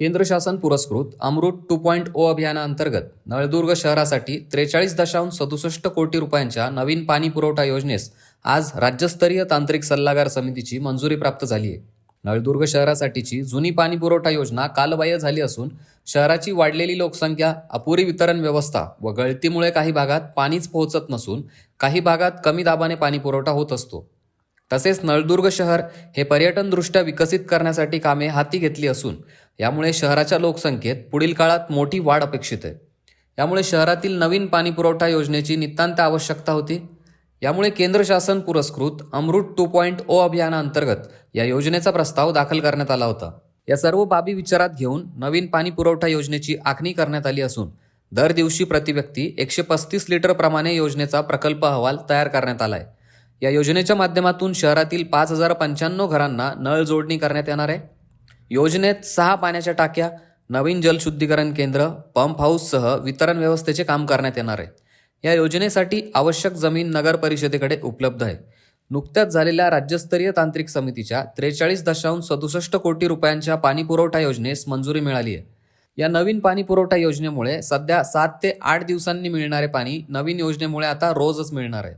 केंद्र शासन पुरस्कृत अमृत टू पॉईंट ओ अभियानाअंतर्गत नळदुर्ग शहरासाठी त्रेचाळीस दशांश सदुसष्ट कोटी रुपयांच्या नवीन पाणी पुरवठा योजनेस आज राज्यस्तरीय तांत्रिक सल्लागार समितीची मंजुरी प्राप्त झाली आहे. नळदुर्ग शहरासाठीची जुनी पाणी पुरवठा योजना कालबाह्य झाली असून शहराची वाढलेली लोकसंख्या अपुरी वितरण व्यवस्था व गळतीमुळे काही भागात पाणीच पोहोचत नसून काही भागात कमी दाबाने पाणी पुरवठा होत असतो. तसेच नळदुर्ग शहर हे पर्यटनदृष्ट्या विकसित करण्यासाठी कामे हाती घेतली असून यामुळे शहराच्या लोकसंख्येत पुढील काळात मोठी वाढ अपेक्षित आहे. यामुळे शहरातील नवीन पाणी पुरवठा योजनेची नितांत आवश्यकता होती. यामुळे केंद्र शासन पुरस्कृत अमृत टू पॉईंट ओ अभियानाअंतर्गत या योजनेचा प्रस्ताव दाखल करण्यात आला होता. या सर्व बाबी विचारात घेऊन नवीन पाणी पुरवठा योजनेची आखणी करण्यात आली असून दर दिवशी प्रतिव्यक्ती एकशे पस्तीस लिटर प्रमाणे योजनेचा प्रकल्प अहवाल तयार करण्यात आला आहे या योजनेच्या माध्यमातून शहरातील पाच हजार पंच्याण्णव घरांना नळ जोडणी करण्यात येणार आहे. योजनेत सहा पाण्याच्या टाक्या नवीन जलशुद्धीकरण केंद्र पंप हाऊससह वितरण व्यवस्थेचे काम करण्यात येणार आहे. या योजनेसाठी आवश्यक जमीन नगर परिषदेकडे उपलब्ध आहे. नुकत्याच झालेल्या राज्यस्तरीय तांत्रिक समितीच्या त्रेचाळीस दशांश सदुसष्ट कोटी रुपयांच्या पाणीपुरवठा योजनेस मंजुरी मिळाली आहे. या नवीन पाणीपुरवठा योजनेमुळे सध्या सात ते आठ दिवसांनी मिळणारे पाणी नवीन योजनेमुळे आता रोजच मिळणार आहे.